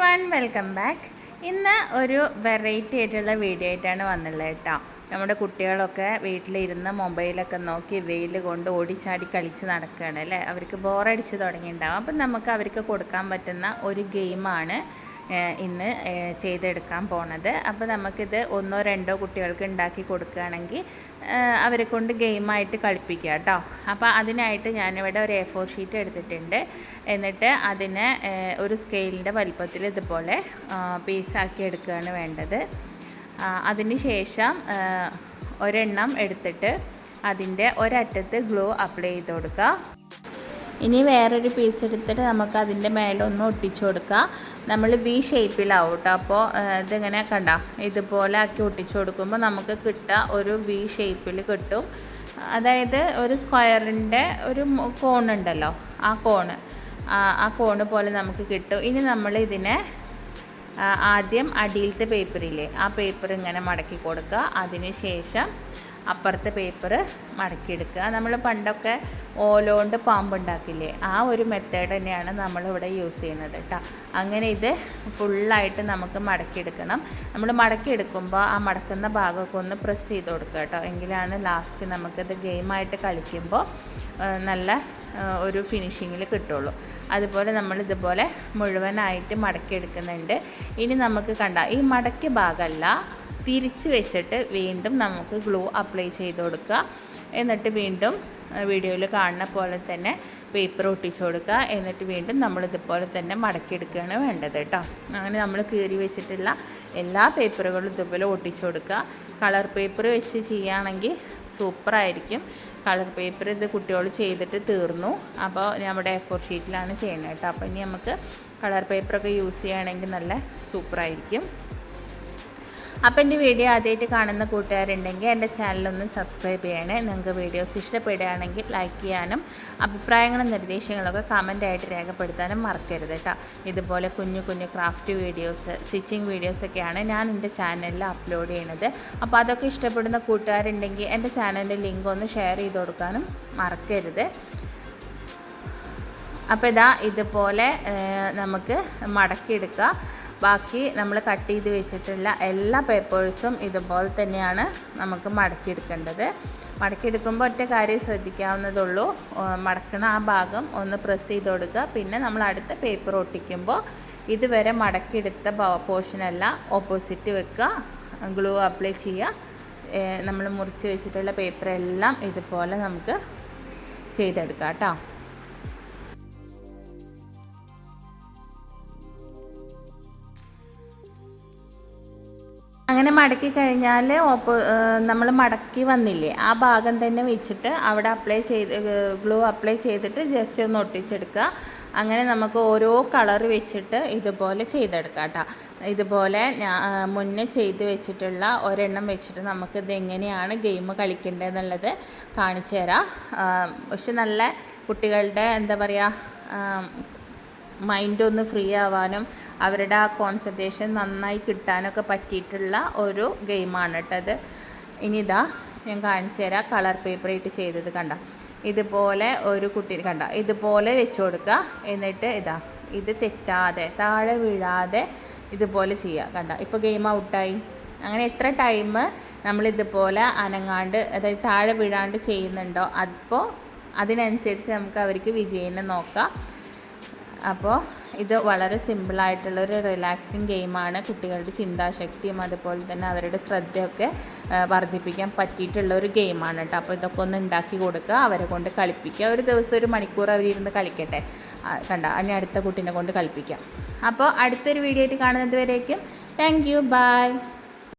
One welcome back ഇന്ന് ഒരു variety ആയിട്ടുള്ള വീഡിയോ ആയിട്ടാണ് വന്നുള്ളത് കേട്ടോ. നമ്മുടെ കുട്ടികളൊക്കെ വീട്ടിലിരുന്ന് മൊബൈലൊക്കെ നോക്കി വെയിൽ കൊണ്ട് ഓടിച്ചാടി കളിച്ച് നടക്കുകയാണ് അല്ലേ? അവർക്ക് ബോറടിച്ച് തുടങ്ങിയിട്ടുണ്ടാവും. അപ്പം നമുക്ക് അവർക്ക് കൊടുക്കാൻ പറ്റുന്ന ഒരു ഗെയിമാണ് ഇന്ന് ചെയ്തെടുക്കാൻ പോണത്. അപ്പോൾ നമുക്കിത് ഒന്നോ രണ്ടോ കുട്ടികൾക്ക് ഉണ്ടാക്കി കൊടുക്കുകയാണെങ്കിൽ അവരെ കൊണ്ട് ഗെയിമായിട്ട് കളിപ്പിക്കുക കേട്ടോ. അപ്പോൾ അതിനായിട്ട് ഞാനിവിടെ ഒരു എ ഫോർ ഷീറ്റ് എടുത്തിട്ടുണ്ട്. എന്നിട്ട് അതിനെ ഒരു സ്കെയിലിന്റെ വലിപ്പത്തിൽ ഇതുപോലെ പീസാക്കി എടുക്കുകയാണ് വേണ്ടത്. അതിന് ശേഷം ഒരെണ്ണം എടുത്തിട്ട് അതിന്റെ ഒരറ്റത്ത് ഗ്ലോ അപ്ലൈ ചെയ്ത് കൊടുക്കുക. ഇനി വേറൊരു പീസ് എടുത്തിട്ട് നമുക്ക് അതിന്റെ മേലെ ഒന്ന് ഒട്ടിച്ചു കൊടുക്കാം നമ്മൾ വി ഷേപ്പിലാവും കേട്ടോ അപ്പോൾ ഇതിങ്ങനെ കണ്ട ഇതുപോലെ ആക്കി ഒട്ടിച്ചു കൊടുക്കുമ്പോൾ നമുക്ക് കിട്ടുക ഒരു വി ഷേപ്പിൽ കിട്ടും. അതായത് ഒരു സ്ക്വയറിന്റെ ഒരു കോണുണ്ടല്ലോ ആ കോണ് ആ കോണ് പോലെ നമുക്ക് കിട്ടും. ഇനി നമ്മൾ ഇതിനെ ആദ്യം അടിയിലത്തെ പേപ്പറില്ലേ ആ പേപ്പർ ഇങ്ങനെ മടക്കി കൊടുക്കുക. അതിന് ശേഷം അപ്പുറത്തെ പേപ്പർ മടക്കിയെടുക്കുക. നമ്മൾ പണ്ടൊക്കെ ഓലോണ്ട് പാമ്പുണ്ടാക്കില്ലേ? ആ ഒരു മെത്തേഡ് തന്നെയാണ് നമ്മളിവിടെ യൂസ് ചെയ്യുന്നത് കേട്ടോ അങ്ങനെ ഇത് ഫുള്ളായിട്ട് നമുക്ക് മടക്കിയെടുക്കണം. നമ്മൾ മടക്കിയെടുക്കുമ്പോൾ ആ മടക്കുന്ന ഭാഗമൊക്കെ ഒന്ന് പ്രസ് ചെയ്ത് കൊടുക്കുക കേട്ടോ എങ്കിലാണ് ലാസ്റ്റ് നമുക്കിത് ഗെയിമായിട്ട് കളിക്കുമ്പോൾ നല്ല ഒരു ഫിനിഷിങ്ങിൽ കിട്ടുള്ളൂ. അതുപോലെ നമ്മൾ ഇതുപോലെ മുഴുവനായിട്ട് മടക്കിയെടുക്കുന്നുണ്ട്. ഇനി നമുക്ക് കണ്ട ഈ മടക്കിയ ഭാഗമല്ല തിരിച്ച് വെച്ചിട്ട് വീണ്ടും നമുക്ക് ഗ്ലൂ അപ്ലൈ ചെയ്ത് കൊടുക്കുക. എന്നിട്ട് വീണ്ടും വീഡിയോയിൽ കാണുന്ന പോലെ തന്നെ പേപ്പർ ഒട്ടിച്ചു കൊടുക്കുക. എന്നിട്ട് വീണ്ടും നമ്മൾ ഇതുപോലെ തന്നെ മടക്കിയെടുക്കുകയാണ് വേണ്ടത് കേട്ടോ. അങ്ങനെ നമ്മൾ കീറി വെച്ചിട്ടുള്ള എല്ലാ പേപ്പറുകളും ഇതുപോലെ ഒട്ടിച്ചു കൊടുക്കുക. കളർ പേപ്പർ വെച്ച് ചെയ്യുകയാണെങ്കിൽ സൂപ്പറായിരിക്കും. കളർ പേപ്പർ ഇത് കുട്ടികൾ ചെയ്തിട്ട് തീർന്നു. അപ്പോൾ നമ്മുടെ എ ഫോർ ഷീറ്റിലാണ് ചെയ്യുന്നത് കേട്ടോ. അപ്പോൾ ഇനി നമുക്ക് കളർ പേപ്പറൊക്കെ യൂസ് ചെയ്യുകയാണെങ്കിൽ നല്ല സൂപ്പറായിരിക്കും. അപ്പോൾ എന്റെ വീഡിയോ ആദ്യമായിട്ട് കാണുന്ന കൂട്ടുകാരുണ്ടെങ്കിൽ എന്റെ ചാനലൊന്ന് സബ്സ്ക്രൈബ് ചെയ്യണേ. നിങ്ങൾക്ക് വീഡിയോസ് ഇഷ്ടപ്പെടുകയാണെങ്കിൽ ലൈക്ക് ചെയ്യാനും അഭിപ്രായങ്ങളും നിർദ്ദേശങ്ങളൊക്കെ കമന്റായിട്ട് രേഖപ്പെടുത്താനും മറക്കരുത് കേട്ടോ. ഇതുപോലെ കുഞ്ഞു കുഞ്ഞു ക്രാഫ്റ്റ് വീഡിയോസ് സ്റ്റിച്ചിങ് വീഡിയോസൊക്കെയാണ് ഞാൻ എന്റെ ചാനലിൽ അപ്ലോഡ് ചെയ്യുന്നത് അപ്പോൾ അതൊക്കെ ഇഷ്ടപ്പെടുന്ന കൂട്ടുകാരുണ്ടെങ്കിൽ എന്റെ ചാനലിന്റെ ലിങ്ക് ഒന്ന് ഷെയർ ചെയ്ത് കൊടുക്കാനും മറക്കരുത്. അപ്പോൾ ഇതാ ഇതുപോലെ നമുക്ക് മടക്കിയെടുക്കുക ബാക്കി നമ്മൾ കട്ട് ചെയ്ത് വെച്ചിട്ടുള്ള എല്ലാ പേപ്പേഴ്സും ഇതുപോലെ തന്നെയാണ് നമുക്ക് മടക്കിയെടുക്കേണ്ടത്. മടക്കിയെടുക്കുമ്പോൾ ഒറ്റ കാര്യം ശ്രദ്ധിക്കാവുന്നതുള്ളൂ. മടക്കണ ആ ഭാഗം ഒന്ന് പ്രസ് ചെയ്ത് കൊടുക്കുക. പിന്നെ നമ്മൾ അടുത്ത പേപ്പർ ഒട്ടിക്കുമ്പോൾ ഇതുവരെ മടക്കിയെടുത്ത പോർഷനെല്ലാം ഓപ്പോസിറ്റ് വെക്കുക. ഗ്ലൂ അപ്ലൈ ചെയ്യുക. നമ്മൾ മുറിച്ച് വെച്ചിട്ടുള്ള പേപ്പറെല്ലാം ഇതുപോലെ നമുക്ക് ചെയ്തെടുക്കാം കേട്ടോ. അങ്ങനെ മടക്കി കഴിഞ്ഞാൽ ഓപ്പോ നമ്മൾ മടക്കി വന്നില്ലേ ആ ഭാഗം തന്നെ വെച്ചിട്ട് അവിടെ അപ്ലൈ ചെയ്ത് ഗ്ലൂ അപ്ലൈ ചെയ്തിട്ട് ജസ്റ്റ് ഒന്ന് ഒട്ടിച്ചെടുക്കുക. അങ്ങനെ നമുക്ക് ഓരോ കളർ വെച്ചിട്ട് ഇതുപോലെ ചെയ്തെടുക്കാം കേട്ടോ. ഇതുപോലെ ഞാൻ മുന്നേ ചെയ്ത് വെച്ചിട്ടുള്ള ഒരെണ്ണം വെച്ചിട്ട് നമുക്ക് ഇതെങ്ങനെയാണ് ഗെയിം കളിക്കേണ്ടതെന്നുള്ളത് കാണിച്ചു തരാം. പക്ഷെ നല്ല കുട്ടികളുടെ എന്താ പറയുക മൈൻഡ് ഒന്ന് ഫ്രീ ആവാനും അവരുടെ ആ കോൺസെൻട്രേഷൻ നന്നായി കിട്ടാനൊക്കെ പറ്റിയിട്ടുള്ള ഒരു ഗെയിമാണ് കേട്ടത് ഇനി ഇതാ. ഞാൻ കാണിച്ചു തരാം കളർ പേപ്പർ ഇട്ട് ചെയ്തത് കണ്ട? ഇതുപോലെ ഒരു കുട്ടി കണ്ട? ഇതുപോലെ വെച്ച് കൊടുക്കുക. എന്നിട്ട് ഇതാ ഇത് തെറ്റാതെ താഴെ വീഴാതെ ഇതുപോലെ ചെയ്യുക കണ്ട? ഇപ്പോൾ ഗെയിം ഔട്ടായി അങ്ങനെ എത്ര ടൈം നമ്മൾ ഇതുപോലെ അനങ്ങാണ്ട് അതായത് താഴെ വീഴാണ്ട് ചെയ്യുന്നുണ്ടോ? അപ്പോൾ അതിനനുസരിച്ച് നമുക്ക് അവർക്ക് വിജയനെ നോക്കാം. അപ്പോൾ ഇത് വളരെ സിമ്പിളായിട്ടുള്ളൊരു റിലാക്സിങ് ഗെയിമാണ്. കുട്ടികളുടെ ചിന്താശക്തിയും അതുപോലെ തന്നെ അവരുടെ ശ്രദ്ധയൊക്കെ വർദ്ധിപ്പിക്കാൻ പറ്റിയിട്ടുള്ള ഒരു ഗെയിമാണ് കേട്ടോ അപ്പോൾ ഇതൊക്കെ ഒന്ന് ഉണ്ടാക്കി കൊടുക്കുക അവരെ കൊണ്ട് കളിപ്പിക്കുക. ഒരു ദിവസം ഒരു മണിക്കൂർ അവരിരുന്ന് കളിക്കട്ടെ. കണ്ട? ഇനി അടുത്ത കുട്ടീനെ കൊണ്ട് കളിപ്പിക്കാം. അപ്പോൾ അടുത്തൊരു വീഡിയോ ആയിട്ട് കാണുന്നത് വരേക്കും. Thank you by